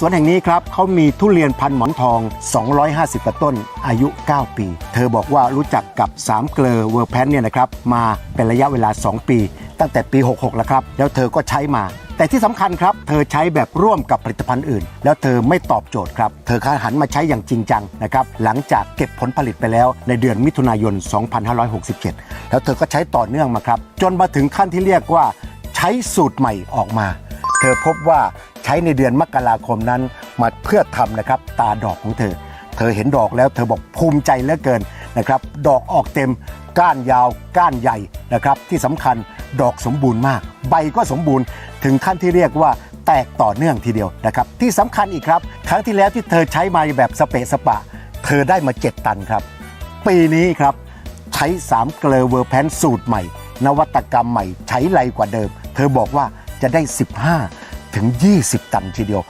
สวนแห่งนี้ครับเขามีทุเรียนพันหมอนทอง 250กว่าต้นอายุ 9 ปี เธอบอกว่ารู้จักกับ 3 เกลอเวอร์แพนเนี่ยนะครับมาเป็นระยะเวลา 2 ปี ตั้งแต่ปี 66 แล้วครับ แล้วเธอก็ใช้มา แต่ที่สำคัญครับ เธอใช้แบบร่วมกับผลิตภัณฑ์อื่น แล้วเธอไม่ตอบโจทย์ครับ เธอหันมาใช้อย่างจริงจังนะครับหลังจากเก็บผลผลิตไปแล้วในเดือนมิถุนายน 2567 แล้วเธอก็ใช้ต่อเนื่องมาครับจนมาถึงขั้นที่เรียกว่า ใช้สูตรใหม่ออกมา เธอพบว่า ใช้ในเดือนมกราคมนั้นมาเพื่อทำนะครับตาดอกของเธอ เธอเห็นดอกแล้วเธอบอกภูมิใจเหลือเกินนะครับ ดอกออกเต็มก้านยาวก้านใหญ่นะครับ ที่สำคัญดอกสมบูรณ์มาก ใบก็สมบูรณ์ถึงขั้นที่เรียกว่าแตกต่อเนื่องทีเดียวนะครับ ที่สำคัญอีกครับ ครั้งที่แล้วที่เธอใช้มาแบบสเปะสปะ เธอได้มา 7 ตันครับ ปีนี้ครับใช้3เกลอเวอร์แพนสูตรใหม่ นวัตกรรมใหม่ใช้ไรกว่าเดิม เธอบอกว่าจะได้ 15 ถึง 20 ตันทีเดียว